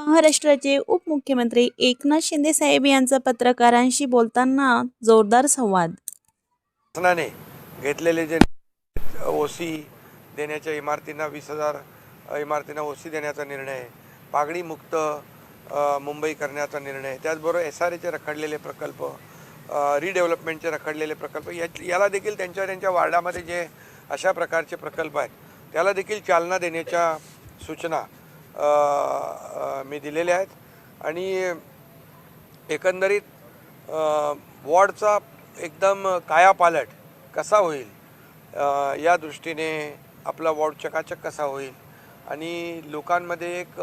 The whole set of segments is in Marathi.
महाराष्ट्राचे उपमुख्यमंत्री एकनाथ शिंदे साहेब यांचा पत्रकारांशी बोलताना जोरदार संवाद. शासनाने घेतलेले जे ओसी देण्याच्या इमारतींना वीस हजार इमारतींना ओसी देण्याचा निर्णय पागडी मुक्त मुंबई करण्याचा निर्णय त्याचबरोबर एस आर एचे रखडलेले प्रकल्प रिडेव्हलपमेंटचे रखडलेले प्रकल्प या याला देखील त्यांच्या त्यांच्या वार्डामध्ये जे अशा प्रकारचे प्रकल्प आहेत त्याला देखील चालना देण्याच्या सूचना मी दिलेल्या आहेत. आणि एकंदरीत वॉर्डचा एकदम कायापालट कसा होईल? या दृष्टीने आपला वॉर्ड चकाचक कसा होईल? आणि लोकांमध्ये एक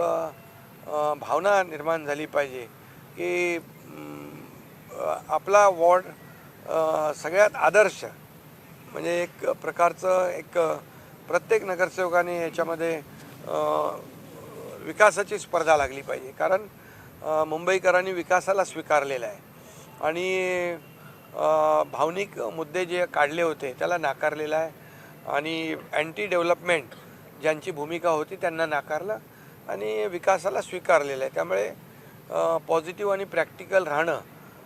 भावना निर्माण झाली पाहिजे की आपला वॉर्ड सगळ्यात आदर्श म्हणजे एक प्रकारचं एक प्रत्येक नगरसेवकाने याच्यामध्ये विकासाची स्पर्धा लागली पाहिजे. कारण मुंबईकरांनी विकासाला स्वीकारलेला आहे. आणि भावनिक मुद्दे जे काढले होते त्याला नाकारलेला आहे. आणि अँटी डेव्हलपमेंट ज्यांची भूमिका होती त्यांना नाकारलं आणि विकासाला स्वीकारलेलं आहे. त्यामुळे पॉझिटिव्ह आणि प्रॅक्टिकल राहणं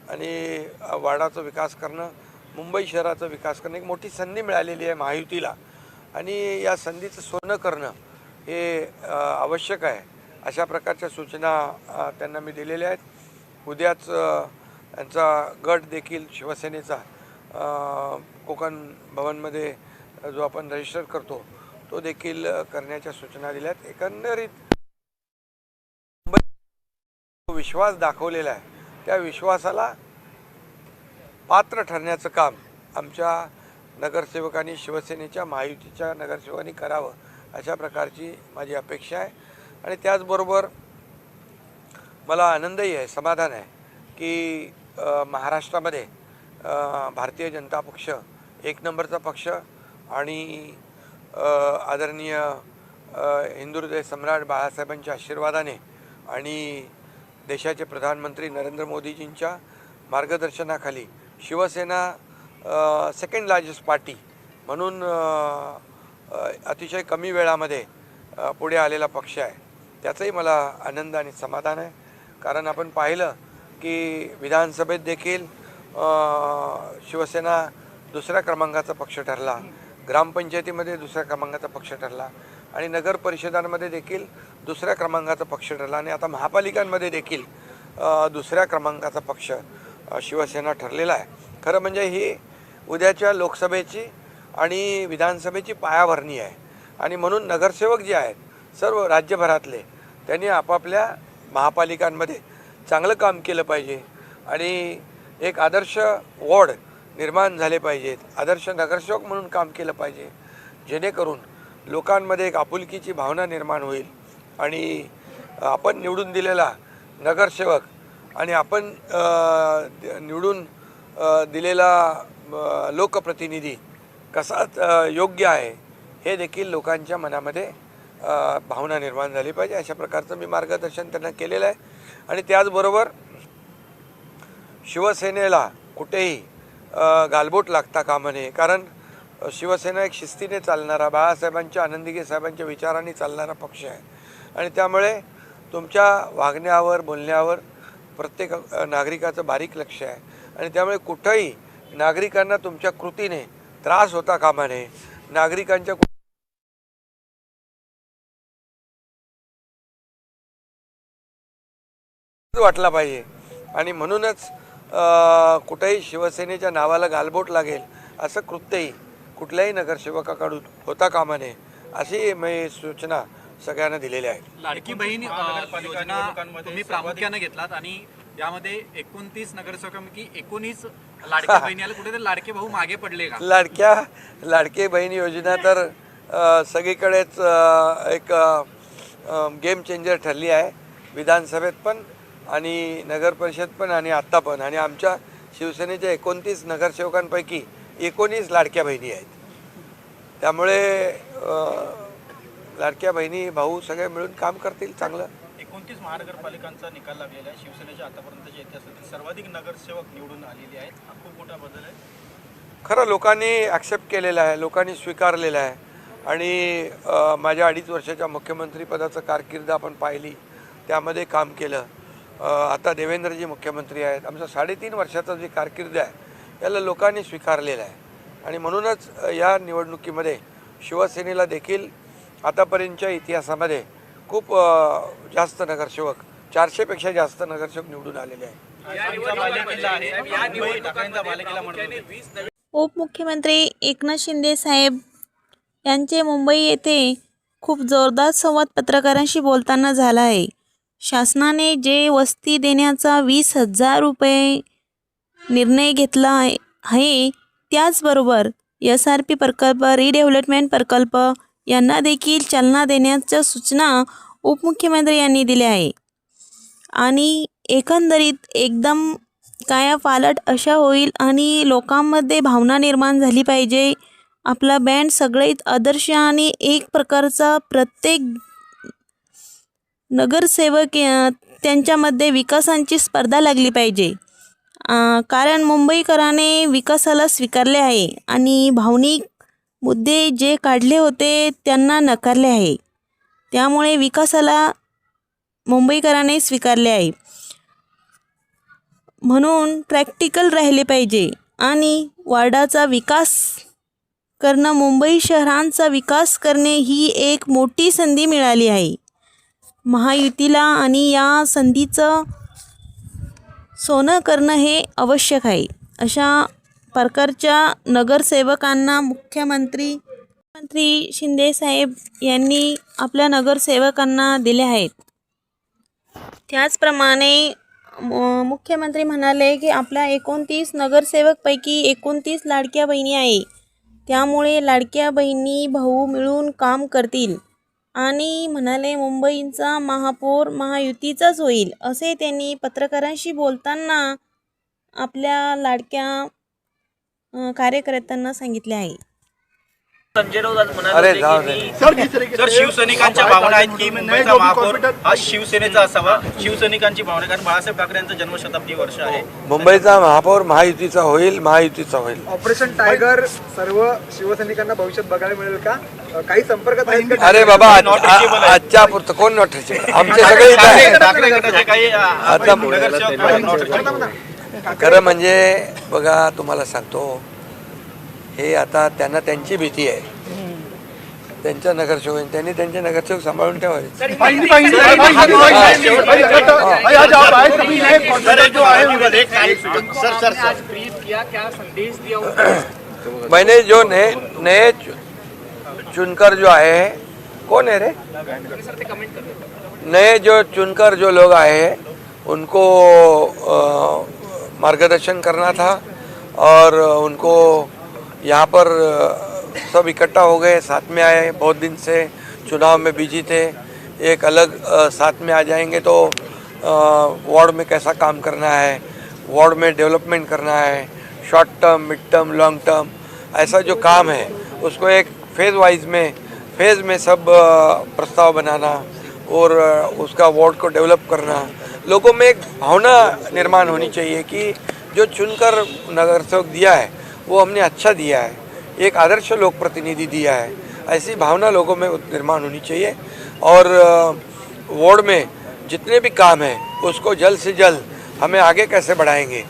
आणि वाडाचा विकास करणं मुंबई शहराचा विकास करणं एक मोठी संधी मिळालेली आहे महायुतीला. आणि या संधीचं सोनं करणं हे आवश्यक आहे. अशा प्रकारच्या सूचना त्यांना मी दिलेल्या आहेत. उद्याच यांचा गट देखील शिवसेनेचा कोकण भवनमध्ये जो आपण रजिस्टर करतो तो देखील करण्याच्या सूचना दिल्या आहेत एकंदरीत विश्वास दाखवलेला आहे. त्या विश्वासाला पात्र ठरण्याचं काम आमच्या नगरसेवकांनी शिवसेनेच्या महायुतीच्या नगरसेवकांनी करावं. अशा प्रकारची माझी अपेक्षा आहे. आणि त्याचबरोबर मला आनंदही आहे समाधान आहे की महाराष्ट्रामध्ये भारतीय जनता पक्ष एक नंबरचा पक्ष आणि आदरणीय अ, सम्राट बाळासाहेबांच्या आशीर्वादाने आणि देशाचे प्रधानमंत्री नरेंद्र मोदीजींच्या मार्गदर्शनाखाली शिवसेना सेकंड लार्जेस्ट पार्टी म्हणून अतिशय कमी वेळामध्ये पुढे आलेला पक्ष आहे. त्याचाही मला आनंद आणि समाधान आहे. कारण आपण पाहिलं की विधानसभेत देखील शिवसेना दुसऱ्या क्रमांकाचा पक्ष ठरला. ग्रामपंचायतीमध्ये दुसऱ्या क्रमांकाचा पक्ष ठरला. आणि नगर परिषदांमध्ये देखील दुसऱ्या क्रमांकाचा पक्ष ठरला. आणि आता महापालिकांमध्ये देखील दुसऱ्या क्रमांकाचा पक्ष शिवसेना ठरलेला आहे. खरं म्हणजे ही उद्याच्या लोकसभेची आणि विधानसभेची पायाभरणी आहे. आणि म्हणून नगरसेवक जे आहेत सर्व राज्यभरातले त्यांनी आपापल्या महापालिकांमध्ये चांगलं काम केलं पाहिजे. आणि एक आदर्श वॉर्ड निर्माण झाले पाहिजेत. आदर्श नगरसेवक म्हणून काम केलं पाहिजे. जेणेकरून लोकांमध्ये एक आपुलकीची भावना निर्माण होईल. आणि आपण निवडून दिलेला नगरसेवक आणि आपण निवडून दिलेला लोकप्रतिनिधी कसा योग्य आहे हे देखील लोकांच्या मनामध्ये भावना निर्माण झाली पाहिजे. अशा प्रकारचं मी मार्गदर्शन त्यांना केलेलं आहे. आणि त्याचबरोबर शिवसेनेला कुठेही गालबोट लागता कामा नये. कारण शिवसेना एक शिस्तीने चालणारा बाळासाहेबांच्या आनंदीगे साहेबांच्या विचारांनी चालणारा पक्ष आहे. आणि त्यामुळे तुमच्या वागण्यावर बोलण्यावर प्रत्येक नागरिकाचं बारीक लक्ष आहे. आणि त्यामुळे कुठंही नागरिकांना तुमच्या कृतीने त्रास होता कामा नये नागरिकांच्या वाटला पाहिजे. आणि म्हणूनच कुठेही शिवसेनेच्या नावाला गालबोट लागेल असं कृत्यही कुठल्याही नगरसेवकाकडून होता कामा नये अशी मी सूचना सगळ्यांना दिलेल्या आहेत लाडकी बहीण योजना तुम्ही प्रामुख्याने घेतलात आणि यामध्ये एकोणतीस नगरसेवकांपैकी एकोणीस लाडक्या कुठेतरी लाडके भाऊ मागे पडले का? लाडक्या लाडके बहीण योजना तर अ, सगळीकडेच अ, एक गेम चेंजर ठरली आहे विधानसभेत पण आणि नगर परिषद पण आणि आत्ता पण. आणि आमच्या शिवसेनेच्या एकोणतीस नगरसेवकांपैकी एकोणीस लाडक्या बहिणी आहेत. त्यामुळे अ, लाडक्या बहिणी भाऊ सगळे मिळून काम करतील चांगलं. एकोणतीस महानगरपालिकांचा निकाल लागलेला आहे. शिवसेनेच्या आतापर्यंतच्या इतिहासातील सर्वाधिक नगरसेवक निवडून आलेले आहेत. हा खूप मोठा बदल आहे. खरं लोकांनी ॲक्सेप्ट केलेलं आहे लोकांनी स्वीकारलेलं आहे. आणि माझ्या अडीच वर्षाच्या मुख्यमंत्रीपदाचं कारकीर्द आपण पाहिली त्यामध्ये काम केलं. आता देवेंद्रजी मुख्यमंत्री आहेत. आमचा साडेतीन वर्षाचा जी कारकीर्द आहे याला लोकांनी स्वीकारलेला आहे. आणि म्हणूनच या निवडणुकीमध्ये शिवसेनेला देखील आतापर्यंतच्या इतिहासामध्ये खूप जास्त नगरसेवक चारशेपेक्षा जास्त नगरसेवक निवडून आलेले आहेत. आहे उपमुख्यमंत्री एकनाथ शिंदे साहेब यांचे मुंबई येथे खूप जोरदार संवाद पत्रकारांशी बोलताना झाला आहे. शासनाने जे वस्ती देण्याचा वीस हजार रुपये निर्णय घेतला आहे आहे त्याचबरोबर एस आर पी प्रकल्प रिडेव्हलपमेंट प्रकल्प यांना देखील चालना देण्याच्या सूचना उपमुख्यमंत्री यांनी दिल्या आहे. आणि एकंदरीत एकदम कायापालट अशा होईल आणि लोकांमध्ये भावना निर्माण झाली पाहिजे. आपला बँड सगळ्यात आदर्श आणि एक प्रकारचा प्रत्येक नगरसेवक त्यांच्यामध्ये विकासांची स्पर्धा लागली पाहिजे. कारण मुंबईकराने विकासाला स्वीकारले आहे आणि भावनिक मुद्दे जे काढले होते त्यांना नकारले आहे. त्यामुळे विकासाला मुंबईकराने स्वीकारले आहे. म्हणून प्रॅक्टिकल राहिले पाहिजे आणि वार्डाचा विकास करणं मुंबई शहरांचा विकास करणे ही एक मोठी संधी मिळाली आहे. महायुतीला आणि या संधीचं सोनं करणं हे आवश्यक आहे अशा प्रकारच्या नगरसेवकांना मुख्यमंत्री मंत्री शिंदेसाहेब यांनी आपल्या नगरसेवकांना दिले आहेत. त्याचप्रमाणे म- मुख्यमंत्री म्हणाले की आपल्या एकोणतीस नगरसेवकपैकी एकोणतीस लाडक्या बहिणी आहे. त्यामुळे लाडक्या बहिणी भाऊ मिळून काम करतील. आणि म्हणाले मुंबईचा महापौर महायुतीचाच होईल असे त्यांनी पत्रकारांशी बोलताना आपल्या लाडक्या कार्यकर्त्यांना सांगितले आहे संजय राऊत आज म्हणाले होते की मी तर शिवसैनिकांच्या भावना आहेत की मुंबईचा महापौर हा शिवसेनेचा असावा शिवसैनिकांची भावना आहे, कारण बाळासाहेब ठाकरे यांचं जन्मशताब्दी वर्ष आहे मुंबईचा महापौर महायुतीचा होईल महायुतीचा होईल ऑपरेशन टायगर सर्व शिवसैनिकांना भविष्यात बघायला मिळेल का अ, काही संपर्कात आहेत का? अरे बाबा आज- Not reachable आहे. आजच्या पुरतं कोण नॉट? आमचे सगळे इथं आहे ठाकरे गटाचे काही अ, आता नगरसेवक आहेत, not reachable. खरं म्हणजे बघा तुम्हाला सांगतो हे आता त्यांना त्यांची भीती आहे त्यांच्या नगरसेवक त्यांनी त्यांचे नगरसेवक सांभाळून ठेवावे मैंने जो नए नए चु- चुनकर जो आए हैं कौन है रे नए जो चुनकर जो लोग आए हैं उनको अ, मार्गदर्शन करना था और उनको यहाँ पर सब इकट्ठा हो गए, साथ में आए बहुत दिन से, चुनाव में बिज़ी थे, एक अलग साथ में आ जाएँगे तो वार्ड में कैसा काम करना है वार्ड में डेवलपमेंट करना है short term mid term long term ऐसा जो काम है, उसको एक फ़ेज़ वाइज में फ़ेज़ में सब प्रस्ताव बनाना और उसका वार्ड को डेवलप करना लोगों में एक भावना निर्माण होनी चाहिए कि जो चुनकर नगर सेवक दिया है वो हमने अच्छा दिया है एक आदर्श लोक प्रतिनिधि दिया है ऐसी भावना लोगों में निर्माण होनी चाहिए। और वार्ड में जितने भी काम हैं उसको जल्द से जल्द हमें आगे कैसे बढ़ाएँगे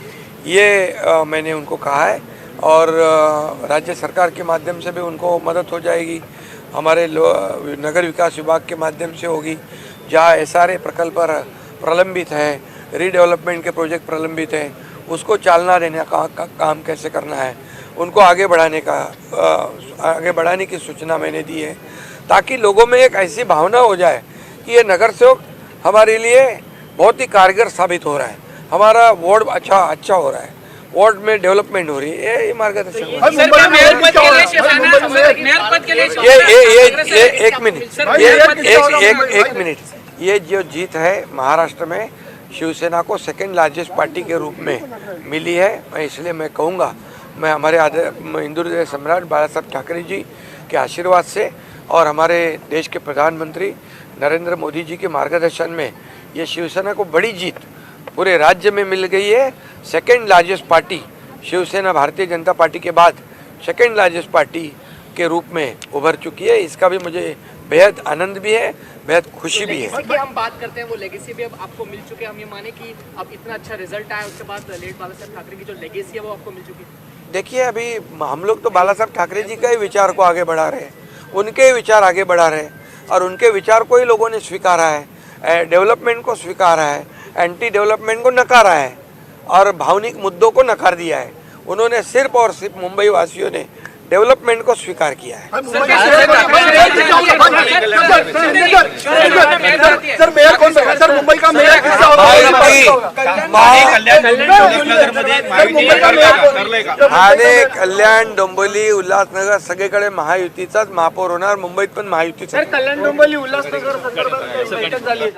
ये अ, मैंने उनको कहा है। और अ, राज्य सरकार के माध्यम से भी उनको मदद हो जाएगी हमारे नगर विकास विभाग के माध्यम से होगी जहाँ एस आर प्रकल्प र- प्रलंबित है रीडेवलपमेंट के प्रोजेक्ट प्रलंबित हैं उसको चालना देने का, का काम कैसे करना है उनको आगे बढ़ाने का अ, आगे बढ़ाने की सूचना मैंने दी है ताकि लोगों में एक ऐसी भावना हो जाए कि ये नगर सेवक हमारे लिए बहुत ही कारगर साबित हो रहा है हमारा वार्ड अच्छा अच्छा हो रहा है वार्ड में डेवलपमेंट हो रही है ये- मार्गदर्शन ये एक मिनट ये एक एक एक मिनट। ये जो जीत है महाराष्ट्र में, शिवसेना को सेकंड लार्जेस्ट पार्टी के रूप में मिली है, मैं इसलिए मैं कहूँगा, मैं हमारे हिंदू सम्राट बाला साहब ठाकरे जी के आशीर्वाद से और हमारे देश के प्रधानमंत्री नरेंद्र मोदी जी के मार्गदर्शन में ये शिवसेना को बड़ी जीत पूरे राज्य में मिल गई है। Second largest party Shiv Sena Bharatiya Janata party के बाद सेकेंड लार्जेस्ट पार्टी के रूप में उभर चुकी है। इसका भी मुझे बेहद आनंद भी है। बेहद खुशी भी है। हम बात करते हैं वो लेगेसी भी अब आपको मिल चुके हैं। हम ये माने कि अब इतना अच्छा रिज़ल्ट आया उसके बाद लेट बाला साहब ठाकरे की जो लेगेसी है वो आपको मिल चुकी है। देखिए अभी हम लोग तो बाला साहब ठाकरे जी का ही विचार को आगे बढ़ा रहे हैं। उनके ही विचार आगे बढ़ा रहे हैं और उनके विचार को ही लोगों ने स्वीकारा है। डेवलपमेंट को स्वीकारा है एंटी डेवलपमेंट को नकारा है और भावनिक मुद्दों को नकार दिया है। उन्होंने सिर्फ़ और सिर्फ़ मुंबई वासियों ने डेवलपमेंट को स्वीकार किया है सर मेयर कौन सा सर मुंबई का मेयर ठाणे कल्याण डोंबिवली उल्हासनगर सगळीकडे महायुतीचाच महापौर होणार मुंबईत पण महायुतीचा कल्याण डोंबिवली उल्हासनगर संदर्भात बैठक झाली